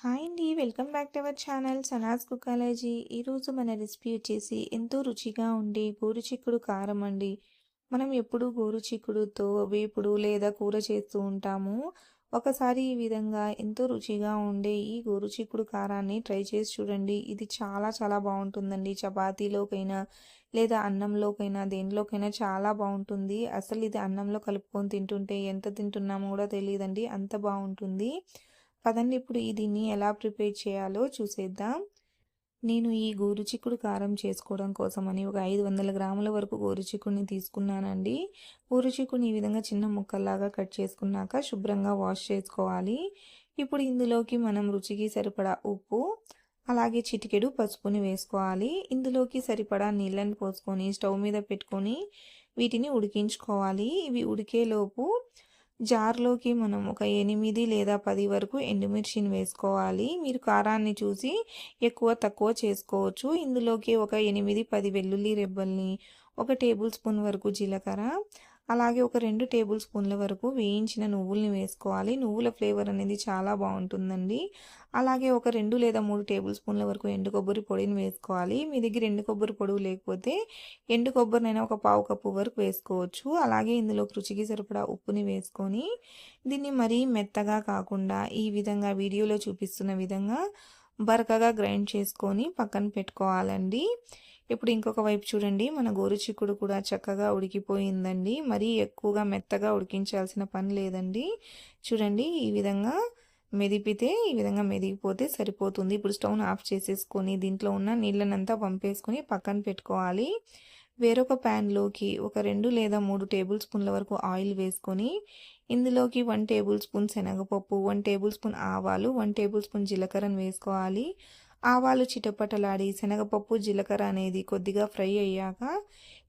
Hi అండి. Welcome back to our channel Sana's cookology ఈరోజు మన రెసిపీ వచ్చేసి ఎంతో రుచిగా ఉండే గోరుచిక్కుడు కారం అండి. మనం ఎప్పుడు గోరుచిక్కుడుతో వేపుడు లేదా కూర చేస్తూ ఉంటాము ఒకసారి ఈ విధంగా ఎంతో రుచిగా ఉండే ఈ గోరుచిక్కుడు కారాన్ని ట్రై చేసి చూడండి. ఇది చాలా చాలా బాగుంటుందండి. చపాతీలోకైనా లేదా అన్నంలోకైనా దేనిలోకైనా చాలా బాగుంటుంది. అసలు ఇది అన్నంలో కలుపుకొని తింటుంటే ఎంత తింటున్నామో కూడా తెలియదండి. అంత బాగుంటుంది. పదండి ఇప్పుడు దీన్ని ఎలా ప్రిపేర్ చేయాలో చూసేద్దాం. నేను ఈ గోరుచిక్కుడు కారం చేసుకోవడం కోసమని ఒక ఐదు వందల గ్రాముల వరకు గోరుచిక్కుడిని తీసుకున్నానండి. గోరుచిక్కుడిని ఈ విధంగా చిన్న ముక్కల్లాగా కట్ చేసుకున్నాక శుభ్రంగా వాష్ చేసుకోవాలి. ఇప్పుడు ఇందులోకి మనం రుచికి సరిపడా ఉప్పు అలాగే చిటికెడు పసుపుని వేసుకోవాలి. ఇందులోకి సరిపడా నీళ్ళని పోసుకొని స్టవ్ మీద పెట్టుకొని వీటిని ఉడికించుకోవాలి. ఇవి ఉడికేలోపు జార్లోకి మనం ఒక ఎనిమిది లేదా పది వరకు ఎండుమిర్చిని వేసుకోవాలి. మీరు కారాన్ని చూసి ఎక్కువ తక్కువ చేసుకోవచ్చు. ఇందులోకి ఒక ఎనిమిది పది వెల్లుల్లి రెబ్బల్ని ఒక టేబుల్ స్పూన్ వరకు జీలకర్ర అలాగే ఒక రెండు టేబుల్ స్పూన్ల వరకు వేయించిన నువ్వుల్ని వేసుకోవాలి. నువ్వుల ఫ్లేవర్ అనేది చాలా బాగుంటుందండి. అలాగే ఒక రెండు లేదా మూడు టేబుల్ స్పూన్ల వరకు ఎండు కొబ్బరి పొడిని వేసుకోవాలి. మీ దగ్గర ఎండు కొబ్బరి పొడి లేకపోతే ఎండు కొబ్బరినైనా ఒక పావు కప్పు వరకు వేసుకోవచ్చు. అలాగే ఇందులో రుచికి సరిపడా ఉప్పుని వేసుకొని దీన్ని మరీ మెత్తగా కాకుండా ఈ విధంగా వీడియోలో చూపిస్తున్న విధంగా బరకగా గ్రైండ్ చేసుకొని పక్కన పెట్టుకోవాలండి. ఇప్పుడు ఇంకొక వైపు చూడండి. మన గోరుచిక్కుడు కూడా చక్కగా ఉడికిపోయిందండి. మరీ ఎక్కువగా మెత్తగా ఉడికించాల్సిన పని లేదండి. చూడండి ఈ విధంగా మెదిపితే ఈ విధంగా మెదిగిపోతే సరిపోతుంది. ఇప్పుడు స్టవ్ను ఆఫ్ చేసేసుకొని దీంట్లో ఉన్న నీళ్ళనంతా పంపేసుకొని పక్కన పెట్టుకోవాలి. వేరొక ప్యాన్లోకి ఒక రెండు లేదా మూడు టేబుల్ స్పూన్ల వరకు ఆయిల్ వేసుకొని ఇందులోకి వన్ టేబుల్ స్పూన్ శనగపప్పు వన్ టేబుల్ స్పూన్ ఆవాలు వన్ టేబుల్ స్పూన్ జీలకర్రను వేసుకోవాలి. ఆవాలు చిటపటలాడి శనగపప్పు జీలకర్ర అనేది కొద్దిగా ఫ్రై అయ్యాక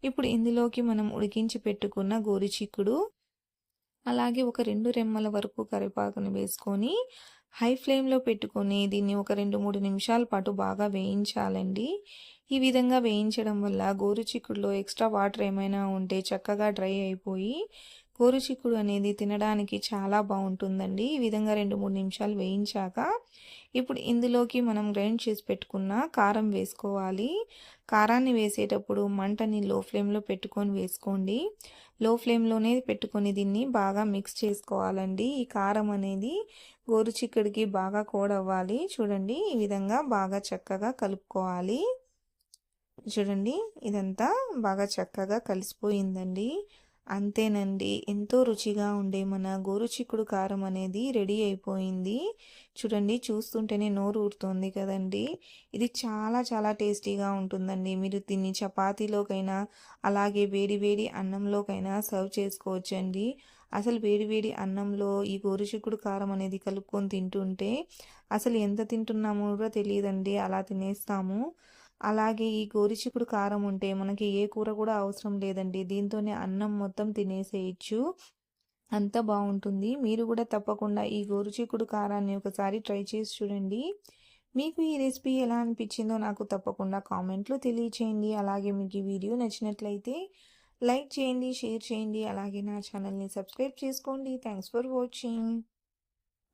ఇప్పుడు ఇందులోకి మనం ఉడికించి పెట్టుకున్న గోరుచిక్కుడు అలాగే ఒక రెండు రెమ్మల వరకు కరివేపాకుని వేసుకొని హై ఫ్లేమ్లో పెట్టుకొని దీన్ని ఒక రెండు మూడు నిమిషాల పాటు బాగా వేయించాలండి. ఈ విధంగా వేయించడం వల్ల గోరుచిక్కుడులో ఎక్స్ట్రా వాటర్ ఏమైనా ఉంటే చక్కగా డ్రై అయిపోయి గోరుచిక్కుడు అనేది తినడానికి చాలా బాగుంటుందండి. ఈ విధంగా రెండు మూడు నిమిషాలు వేయించాక ఇప్పుడు ఇందులోకి మనం గ్రైండ్ చేసి పెట్టుకున్న కారం వేసుకోవాలి. కారాన్ని వేసేటప్పుడు మంటని లో ఫ్లేమ్లో పెట్టుకొని వేసుకోండి. లో ఫ్లేమ్లోనే పెట్టుకొని దీన్ని బాగా మిక్స్ చేసుకోవాలండి. ఈ కారం అనేది గోరుచిక్కుడికి బాగా కోడవ్వాలి. చూడండి ఈ విధంగా బాగా చక్కగా కలుపుకోవాలి. చూడండి ఇదంతా బాగా చక్కగా కలిసిపోయిందండి. అంతేనండి. ఎంతో రుచిగా ఉండే మన గోరుచిక్కుడు కారం అనేది రెడీ అయిపోయింది. చూడండి చూస్తుంటేనే నోరు ఊరుతోంది కదండి. ఇది చాలా చాలా టేస్టీగా ఉంటుందండి. మీరు దీన్ని చపాతీలోకైనా అలాగే వేడి వేడి అన్నంలోకైనా సర్వ్ చేసుకోవచ్చండి. అసలు వేడి వేడి అన్నంలో ఈ గోరుచిక్కుడు కారం అనేది కలుపుకొని తింటుంటే అసలు ఎంత తింటున్నామో కూడా తెలియదండి. అలా తినేస్తాము. అలాగే ఈ గోరిచిక్కుడు కారం ఉంటే మనకి ఏ కూర కూడా అవసరం లేదండి. దీంతోనే అన్నం మొత్తం తినేసేయచ్చు. అంత బాగుంటుంది. మీరు కూడా తప్పకుండా ఈ గోరుచిక్కుడు కారాన్ని ఒకసారి ట్రై చేసి చూడండి. మీకు ఈ రెసిపీ ఎలా అనిపించిందో నాకు తప్పకుండా కామెంట్లో తెలియచేయండి. అలాగే మీకు ఈ వీడియో నచ్చినట్లయితే లైక్ చేయండి షేర్ చేయండి. అలాగే నా ఛానల్ని సబ్స్క్రైబ్ చేసుకోండి. Thanks for watching.